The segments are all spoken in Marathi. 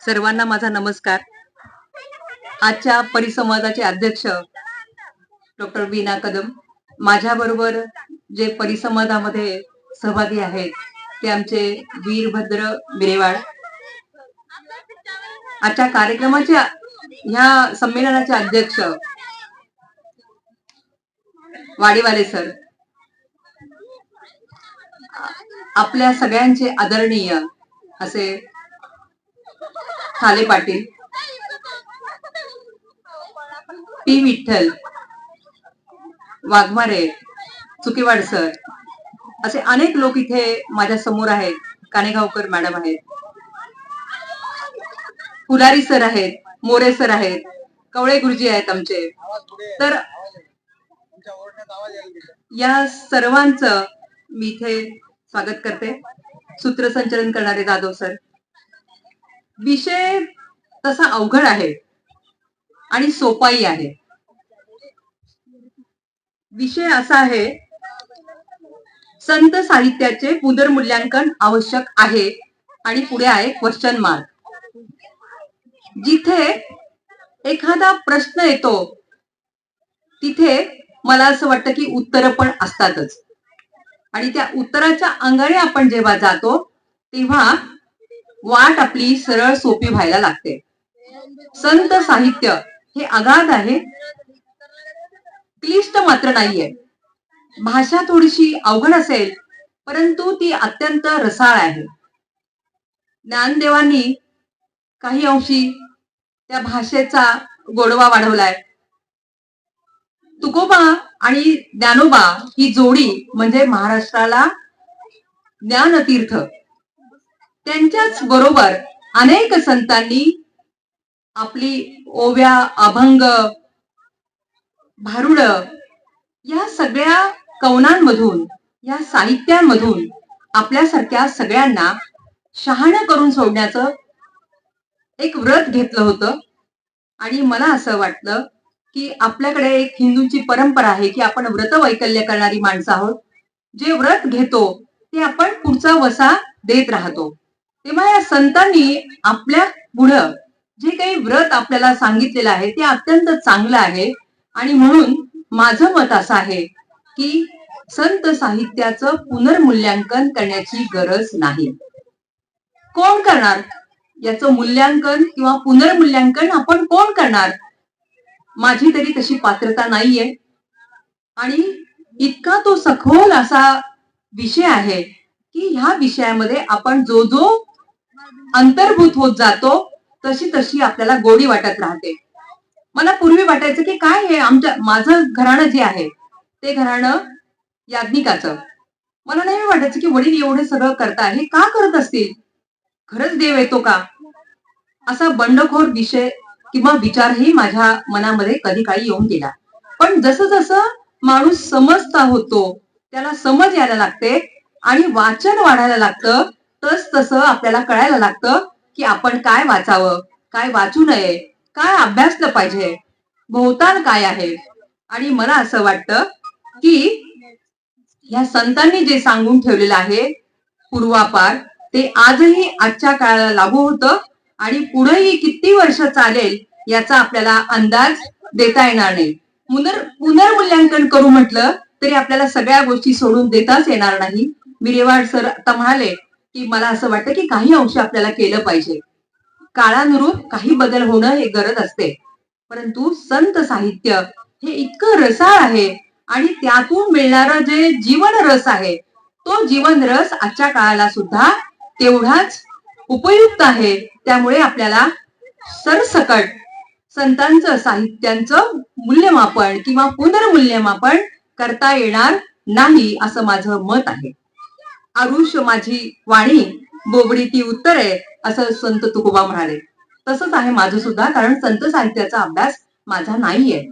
सर्वांना माझा नमस्कार. आजच्या परिसंवादाचे अध्यक्ष डॉक्टर वीना कदम माझ्याबरोबर जे परिसंवादामध्ये सहभागी आहेत ते आमचे वीरभद्र बिरेवाड आजच्या कार्यक्रमाचे ह्या संमेलनाचे अध्यक्ष वाडीवाले सर. आपल्या सगळ्यांचे आदरणीय असे ठाले पाटील. पी विठ्ठल. वाघमारे चुकीवाड सर. असे अनेक लोक इथे माझ्यासमोर आहेत. कानेगावकर मॅडम आहेत. फुलारी सर आहेत मोरे सर आहेत कवळे गुरुजी आहेत आमचे. तर या सर्वांचं मी इथे स्वागत करते. सूत्रसंचलन करणारे जाधव सर. विषय तसा अवघड आहे आणि सोपाही आहे. विषय असा आहे संत साहित्याचे पुनर्मूल्यांकन आवश्यक आहे आणि पुढे आहे क्वेश्चन मार्क जिथे एखादा प्रश्न येतो तिथे मला असं वाटतं की उत्तरं पण असतातच. आणि त्या उत्तराच्या अंगाने आपण जेव्हा जातो तेव्हा वाट आपली सरळ सोपी व्हायला लागते. संत साहित्य हे अगाध आहे. क्लिष्ट मात्र नाहीये. भाषा थोडीशी अवघड असेल परंतु ती अत्यंत रसाळ आहे. ज्ञानदेवांनी काही अंशी त्या भाषेचा गोडवा वाढवलाय. तुकोबा आणि ज्ञानोबा ही जोडी म्हणजे महाराष्ट्राला ज्ञानतीर्थ. त्यांच्याच बरोबर अनेक संतांनी आपली ओव्या अभंग भारुड या सगळ्या कवनांमधून या साहित्यांमधून आपल्यासारख्या सगळ्यांना शहाणं करून सोडण्याचं एक व्रत घेतलं होतं. आणि मला असं वाटलं की आपल्याकडे एक हिंदूंची परंपरा आहे की आपण व्रत वैकल्य करणारी माणसं आहोत. जे व्रत घेतो ते आपण पुढचा वसा देत राहतो. तेव्हा या संतांनी आपल्या पुढं जे काही व्रत आपल्याला सांगितलेलं आहे ते अत्यंत चांगलं आहे. आणि म्हणून माझं मत असं आहे की संत साहित्याचं पुनर्मूल्यांकन करण्याची गरज नाही. कोण करणार? याचं मूल्यांकन किंवा पुनर्मूल्यांकन आपण कोण करणार? माझी तरी तशी पात्रता नाहीये. आणि इतका तो सखोल असा विषय आहे की ह्या विषयामध्ये आपण जो जो अंतर्भूत होत जातो तशी तशी आपल्याला गोडी वाटत राहते. मला पूर्वी वाटायचं की काय हे आमच्या माझं घराणं जे आहे ते घराणं याज्ञिकाचं. मला नाही वाटायचं की वडील एवढे सगळं करताय हे का करत असतील? खरंच देव येतो का? असा बंडखोर विषय किंवा विचारही माझ्या मनामध्ये कधी काळी येऊन गेला. पण जसं जसं माणूस समजता होतो त्याला समज यायला लागते आणि वाचन वाढायला लागतं तस तसं आपल्याला कळायला लागतं की आपण काय वाचावं काय वाचू नये काय अभ्यासलं पाहिजे भोवताल काय आहे? आणि मला असं वाटतं की ह्या संतांनी जे सांगून ठेवलेलं आहे पूर्वापार ते आजही आजच्या काळाला लागू होतं आणि पुढेही किती वर्ष चालेल याचा आपल्याला अंदाज देता येणार नाही. पुनर पुनर्मूल्यांकन करू म्हटलं तरी आपल्याला सगळ्या गोष्टी सोडून देताच येणार नाही. मिरेवाड सर आता म्हणाले की मला असं वाटतं की काही अंश आपल्याला केलं पाहिजे. काळानुरूप काही बदल होणं हे गरज असते. परंतु संत साहित्य हे इतकं रसाळ आहे आणि त्यातून मिळणार जे जीवन रस आहे तो जीवन रस आजच्या काळाला सुद्धा तेवढाच उपयुक्त आहे. त्यामुळे आपल्याला सरसकट संतांचं साहित्यांचं मूल्यमापन किंवा पुनर्मूल्यमापन करता येणार नाही असं माझं मत आहे. आरुष माझी वाणी बोबडी ती उत्तरे असं संत तुकोबा म्हणाले. तसंच आहे माझं सुद्धा कारण संत साहित्याचा अभ्यास माझा नाहीये.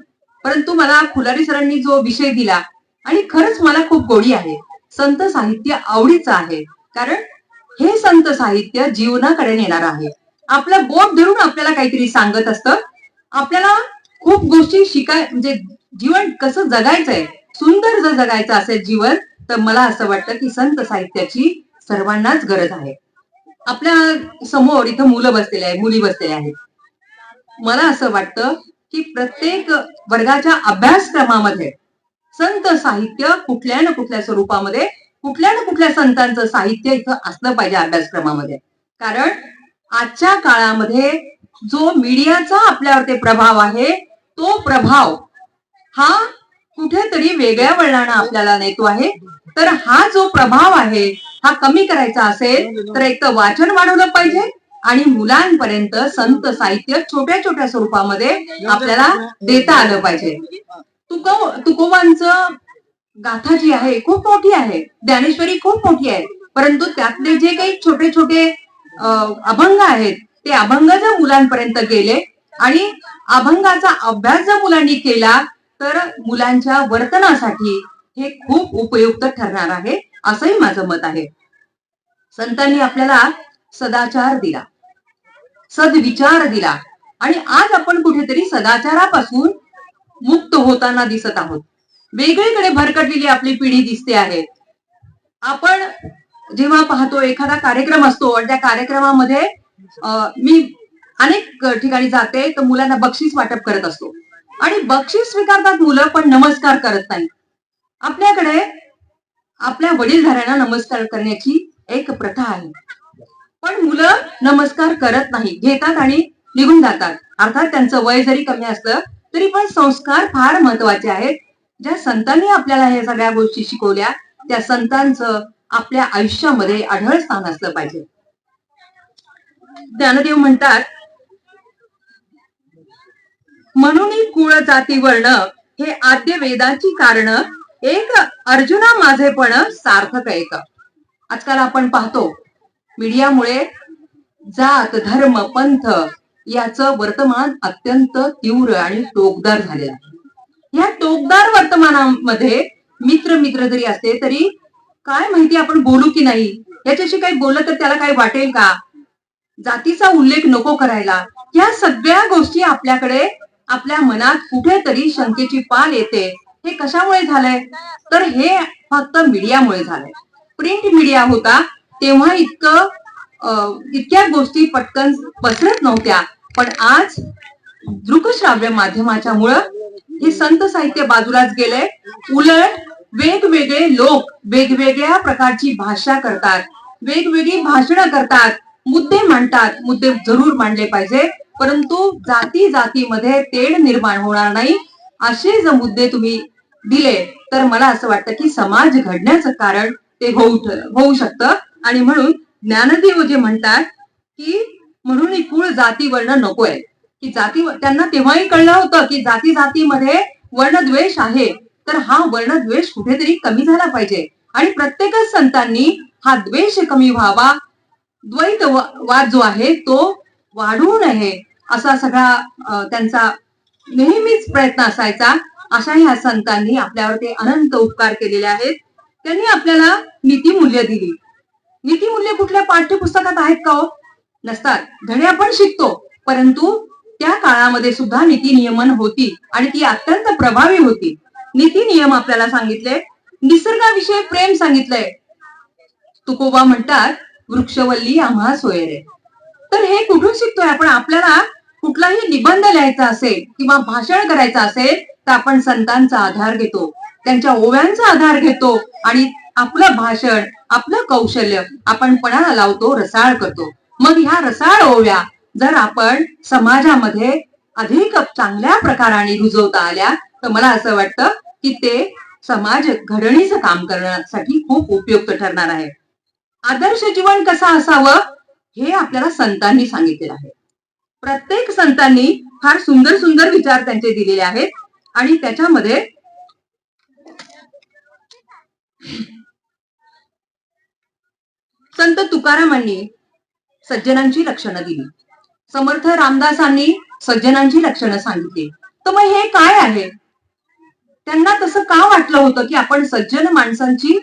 परंतु मला खुलारी सरांनी जो विषय दिला आणि खरंच मला खूप गोडी आहे. संत साहित्य आवडीचं आहे कारण हे संत साहित्य जीवनाकडे नेणार आहे. आपलं बोट धरून आपल्याला काहीतरी सांगत असतं. आपल्याला खूप गोष्टी शिकाय म्हणजे जीवन कसं जगायचंय सुंदर जर जगायचं असेल जीवन तर मला असं वाटतं की संत साहित्याची सर्वांनाच गरज आहे. आपल्यासमोर इथं मुलं बसलेले आहेत मुली बसलेल्या आहेत. मला असं वाटतं की प्रत्येक वर्गाच्या अभ्यासक्रमामध्ये संत साहित्य कुठल्या ना कुठल्या स्वरूपामध्ये कुठल्या ना कुठल्या संतांचं साहित्य इथं असलं पाहिजे अभ्यासक्रमामध्ये. कारण आजच्या काळामध्ये जो मीडियाचा आपल्यावर ते प्रभाव आहे तो प्रभाव हा कुठेतरी वेगळ्या वळणानं आपल्याला नेतो आहे. तर हा जो प्रभाव आहे हा कमी करायचा असेल तर एक तर वाचन वाढवलं पाहिजे आणि मुलांपर्यंत संत साहित्य छोट्या छोट्या स्वरूपामध्ये आपल्याला देता आलं पाहिजे. तुको तुकोबांचं गाथा जी आहे खूप मोठी आहे. ज्ञानेश्वरी खूप मोठी आहे. परंतु त्यातले जे काही छोटे छोटे अभंग आहेत ते अभंग जर मुलांपर्यंत गेले आणि अभंगाचा अभ्यास जर मुलांनी केला तर मुलांच्या वर्तनासाठी हे खूप उपयुक्त ठरणार आहे असंही माझं मत आहे. संतांनी आपल्याला सदाचार दिला. सदविचार दिला. आणि आज आपण कुठेतरी सदाचारापासून मुक्त होताना दिसत आहोत. वेगळीकडे भरकटलेली आपली पिढी दिसते आहे. आपण जेव्हा पाहतो एखादा कार्यक्रम असतो आणि त्या कार्यक्रमामध्ये मी अनेक ठिकाणी जाते तर मुलांना बक्षीस वाटप करत असतो. आणि बक्षीस स्वीकारतात मुलं पण नमस्कार करत नाही आपल्याकडे आपल्या वडीलधाऱ्यांना नमस्कार करण्याची एक प्रथा आहे. पण मुलं नमस्कार करत नाही घेतात आणि निघून जातात. अर्थात त्यांचं वय जरी कमी असलं तरी पण संस्कार फार महत्त्वाचे आहेत. ज्या संतांनी आपल्याला ह्या सगळ्या गोष्टी शिकवल्या त्या संतांचं आपल्या आयुष्यामध्ये आढळ स्थान असलं पाहिजे. ज्ञानदेव म्हणतात म्हणून कुळ जाती वर्ण हे आद्य वेदाची कारण एक अर्जुना माझेपण सार्थक एक. आजकाल आपण पाहतो मीडियामुळे जात धर्म पंथ याचं वर्तमान अत्यंत तीव्र आणि टोकदार झालेलं आहे. या टोकदार वर्तमानामध्ये मित्र मित्र जरी असले तरी काय माहिती आपण बोलू की नाही? याच्याशी काही बोललं तर त्याला काही वाटेल का? जातीचा उल्लेख नको करायला. या सगळ्या गोष्टी आपल्याकडे आपल्या मनात कुठेतरी शंकेची पाल येते. हे कशामुळे झालंय? तर हे फक्त मीडियामुळे झालंय. प्रिंट मीडिया होता तेव्हा इतकं इतक्या गोष्टी पटकन पसरत नव्हत्या. पण आज दृकश्राव्य माध्यमाच्या मुळे हे संत साहित्य बाजूलाच गेले उलट वेगवेगळे लोक वेगवेगळ्या प्रकारची भाषा करतात वेगवेगळी भाषणं करतात. मुद्दे मांडतात मुद्दे जरूर मांडले पाहिजे परंतु जाती जातीमध्ये तेढ निर्माण होणार नाही. असे जर मुद्दे तुम्ही दिले तर मला असं वाटतं की समाज घडण्याचं कारण ते होऊ होऊ शकतं. आणि म्हणून ज्ञानदेव जे म्हणतात की म्हणून कुळ जाती वर्ण नकोय. की जाती त्यांना तेव्हाही कळलं होतं की जाती जातीमध्ये वर्णद्वेष आहे. तर हा वर्णद्वेष कुठेतरी कमी झाला पाहिजे. आणि प्रत्येकच संतांनी हा द्वेष कमी व्हावा. द्वैत वाद जो आहे तो वाढू नये असा सगळा त्यांचा नेहमीच प्रयत्न असायचा. अशा ह्या संतांनी आपल्यावरती अनंत उपकार केलेले आहेत. त्यांनी आपल्याला नीतीमूल्य दिली. नीतीमूल्य कुठल्या पाठ्यपुस्तकात आहेत का हो? नसतात. धडे आपण शिकतो. परंतु त्या काळामध्ये सुद्धा नीती नियमन होती आणि ती अत्यंत प्रभावी होती. नीती नियम आपल्याला सांगितले. निसर्गाविषयी प्रेम सांगितलंय. तुकोबा म्हणतात वृक्षवल्ली आम्हा सोयरे. तर हे कुठून शिकतोय? आपण आपल्याला कुठलाही निबंध लिहायचा असेल किंवा भाषण करायचं असेल तर आपण संतांचा आधार घेतो. त्यांच्या ओव्यांचा आधार घेतो आणि आपलं भाषण आपलं कौशल्य आपण पणाला लावतो रसाळ करतो. मग ह्या रसाळ ओव्या जर आपण समाजामध्ये अधिक चांगल्या प्रकाराने रुजवता आल्या तर मला असं वाटतं की ते समाज घडणीचं काम करण्यासाठी खूप उपयुक्त ठरणार आहे. आदर्श जीवन कसं असावं हे आपल्याला संतांनी सांगितलेलं आहे. प्रत्येक संतांनी फार सुंदर सुंदर विचार त्यांचे दिलेले आहेत. आणि त्याच्यामध्ये संत तुकारामांनी सज्जनांची लक्षणं दिली. समर्थ रामदासांनी सज्जनांची लक्षणं सांगितली. तर मग हे काय आहे? त्यांना तसं का वाटलं होतं की आपण सज्जन माणसांची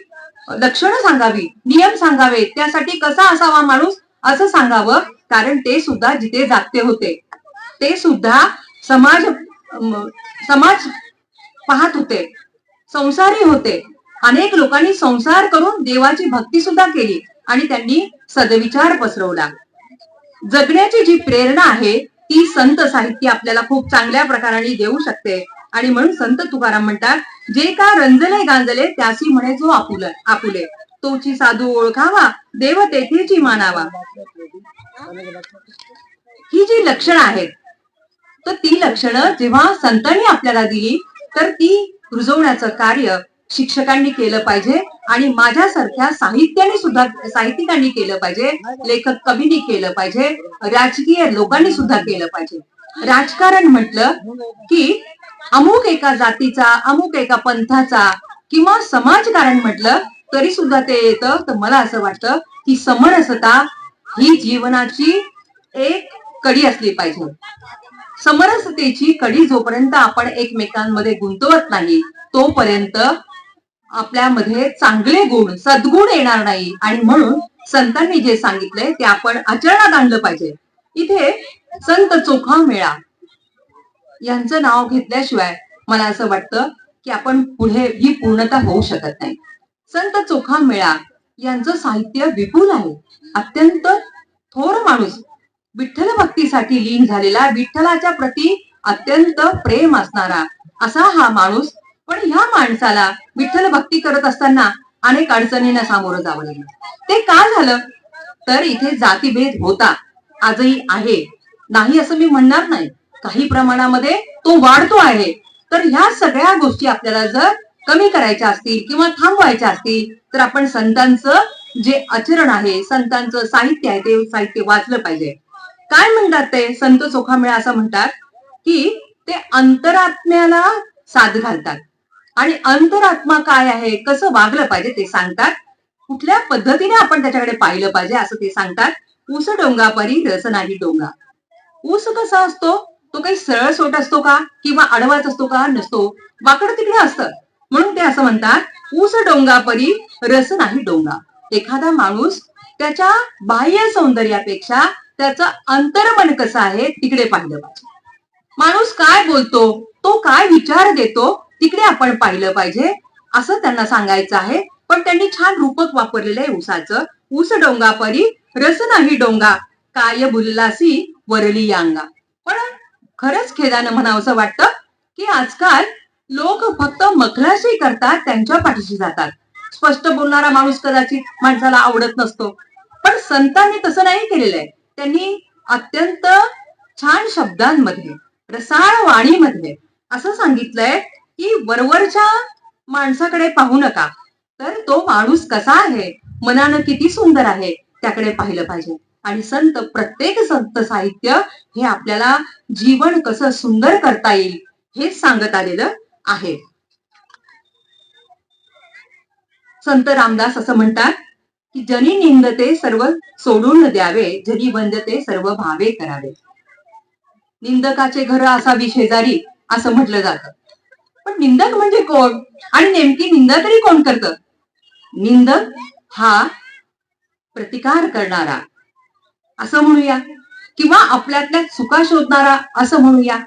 लक्षणं सांगावी नियम सांगावे त्यासाठी कसा असावा माणूस असं सांगावं? कारण ते सुद्धा जिथे जागते होते ते सुद्धा समाज समाज पाहत होते संसारी होते. अनेक लोकांनी संसार करून देवाची भक्ती सुद्धा केली आणि त्यांनी सदविचार पसरवला. जगण्याची जी प्रेरणा आहे ती संत साहित्य आपल्याला खूप चांगल्या प्रकाराने देऊ शकते. आणि म्हणून संत तुकाराम म्हणतात जे का रंजले गांजले त्यासी म्हणे जो आपुल आपुले. तोची साधू ओळखावा देव तेथेची मानावा. ही जी लक्षणं आहेत तर ती लक्षणं जेव्हा संतांनी आपल्याला दिली तर ती रुजवण्याचं कार्य शिक्षकांनी केलं पाहिजे आणि माझ्यासारख्या साहित्याने सुद्धा साहित्यिकांनी केलं पाहिजे लेखक कवींनी केलं पाहिजे राजकीय लोकांनी सुद्धा केलं पाहिजे. राजकारण म्हटलं की अमुक एका जातीचा अमुक एका पंथाचा किंवा समाजकारण म्हटलं तरी सुद्धा ते येतं. तर मला असं वाटतं की समरसता ही जीवनाची एक कडी असली पाहिजे. समरसतेची कडी जोपर्यंत आपण एकमेकांमध्ये गुंतवत नाही तोपर्यंत आपल्यामध्ये चांगले गुण सद्गुण येणार नाही. आणि म्हणून संतांनी जे सांगितलंय ते आपण आचरणात आणलं पाहिजे. इथे संत चोखा मेळा यांचं नाव घेतल्याशिवाय मला असं वाटतं की आपण पुढे ही पूर्णता होऊ शकत नाही. संत चोखा मेळा यांचं साहित्य विपुल आहे. अत्यंत थोर माणूस विठ्ठल भक्तीसाठी लीन झालेला विठ्ठलाच्या प्रती अत्यंत प्रेम असणारा असा हा माणूस पण ह्या माणसाला विठ्ठल भक्ती करत असताना अनेक अडचणींना सामोरं जावं लागलं. ते का झालं? तर इथे जातीभेद होता. आजही आहे. नाही असं मी म्हणणार नाही. काही प्रमाणामध्ये तो वाढतो आहे. तर ह्या सगळ्या गोष्टी आपल्याला जर कमी करायच्या असतील किंवा थांबवायच्या असतील तर आपण संतांचं जे आचरण आहे संतांचं साहित्य आहे ते साहित्य वाचलं पाहिजे. काय म्हणतात ते? संत चोखामेळा असं म्हणतात की ते अंतरात्म्याला साथ घालतात. आणि अंतरात्मा काय आहे? कसं वागलं पाहिजे ते सांगतात. कुठल्या पद्धतीने आपण त्याच्याकडे पाहिलं पाहिजे असं ते सांगतात. ऊस डोंगापरी रस नाही डोंगा. ऊस कसा असतो? तो काही सरळ सोट असतो का? किंवा आडवाच असतो का? नसतो. वाकड तिकडे असतं. म्हणून ते असं म्हणतात ऊस डोंगापरी रस नाही डोंगा. एखादा माणूस त्याच्या बाह्य सौंदर्यापेक्षा त्याचं अंतर्मन कसं आहे तिकडे पाहिलं पाहिजे. माणूस काय बोलतो तो काय विचार देतो तिकडे आपण पाहिलं पाहिजे. असं त्यांना सांगायचं आहे. पण त्यांनी छान रूपक वापरलेलं आहे ऊसाचं. ऊस डोंगापरी रस नाही डोंगा काय बुललासी वरली यांगा. पण खरंच खेदानं म्हणावंसं वाटतं की आजकाल लोक फक्त मखलाशी करतात त्यांच्या पाठीशी जातात. स्पष्ट बोलणारा माणूस कदाचित माणसाला आवडत नसतो. पण संतांनी तसं नाही केलेलं आहे. त्यांनी अत्यंत छान शब्दांमध्ये रसाळ वाणीमध्ये असं सांगितलंय की वरवरच्या माणसाकडे पाहू नका. तर तो माणूस कसा आहे? मनानं किती सुंदर आहे? त्याकडे पाहिलं पाहिजे. आणि संत प्रत्येक संत साहित्य हे आपल्याला जीवन कसं सुंदर करता येईल हेच सांगत आलेलं आहे. संत रामदास असं म्हणतात की जनी निंदते सर्व सोडून द्यावे जनी वंदते सर्व भावे करावे. निंदकाचे घर असावी शेजारी असं म्हटलं जातं. पण निंदक म्हणजे कोण? आणि नेमकी निंदा तरी कोण करत? निंदक हा प्रतिकार करणारा. असं म्हणूया. किंवा आपल्यातल्या चुका शोधणारा असं म्हणूया.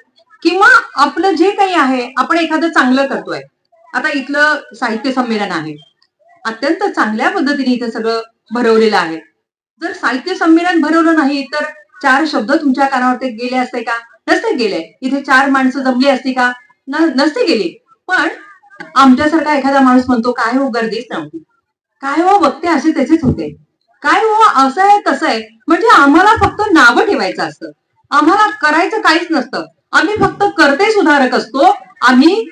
किंवा आपलं जे काही आहे आपण एखादं चांगलं करतोय. आता इथलं साहित्य संमेलन आहे. अत्यंत चांगल्या पद्धतीने इथं सगळं भरवलेलं आहे. जर साहित्य संमेलन भरवलं नाही तर चार शब्द तुमच्या कानावरती गेले असते का? नसते गेले. इथे चार माणसं जमली असती का? नसते गेली. पण आमच्यासारखा एखादा माणूस म्हणतो काय हो गर्दीच नव्हती. काय हो बघते असे त्याचेच होते. काय हो असं आहे तसं आहे. म्हणजे आम्हाला फक्त नावं ठेवायचं असतं. आम्हाला करायचं काहीच नसतं. आम्ही फक्त करते सुधारक असतो. आम्ही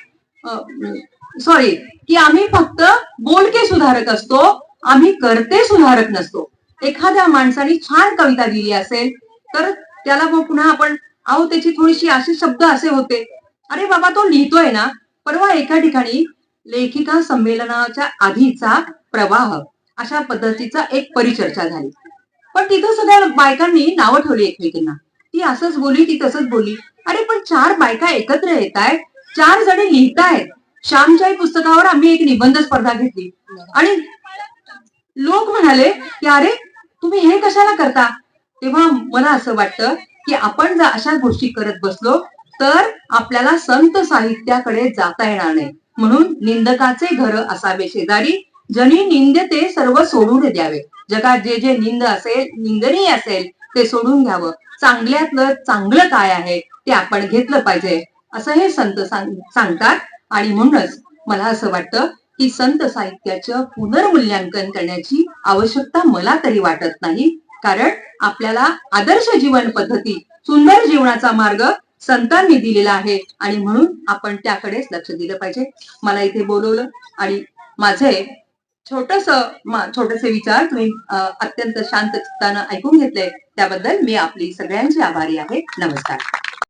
सॉरी की आम्ही फक्त बोलके सुधारक असतो. आम्ही करते सुधारक नसतो. एखाद्या माणसाने छान कविता दिली असेल तर त्याला मग पुन्हा आपण अहो त्याची थोडीशी असे शब्द असे होते. अरे बाबा तो लिहितोय ना. परवा एका ठिकाणी लेखिका संमेलनाच्या आधीचा प्रवाह अशा पद्धतीचा एक परिचर्चा झाली. पण तिथं सगळ्या बायकांनी नावं ठेवली एकमेकींना. ती असंच बोली ती तसंच बोली अरे पण चार बायका एकत्र येत आहेत चार जणे लिहितायत. श्यामच्या पुस्तकावर आम्ही एक निबंध स्पर्धा घेतली. आणि लोक म्हणाले की अरे तुम्ही हे कशाला करता? तेव्हा मला असं वाटतं की आपण जर अशा गोष्टी करत बसलो तर आपल्याला संत साहित्याकडे जाता येणार नाही. म्हणून निंदकाचे घर असावे शेजारी जनी निंद ते सर्व सोडून द्यावे. जगात जे जे निंद असेल निंदनीय असेल ते सोडून घ्यावं. चांगल्यातलं चांगलं काय आहे ते आपण घेतलं पाहिजे असं हे संत सांगतात. आणि म्हणूनच मला असं वाटतं की संत साहित्याचं पुनर्मूल्यांकन करण्याची आवश्यकता मला तरी वाटत नाही. कारण आपल्याला आदर्श जीवन पद्धती सुंदर जीवनाचा मार्ग संतांनी दिलेला आहे. आणि म्हणून आपण त्याकडेच लक्ष दिलं पाहिजे. मला इथे बोलवलं आणि माझे छोटस छोटसे विचार तुम्ही अत्यंत शांत चित्तानं ऐकून घेतले त्याबद्दल मी आपली सगळ्यांची आभारी आहे. नमस्कार.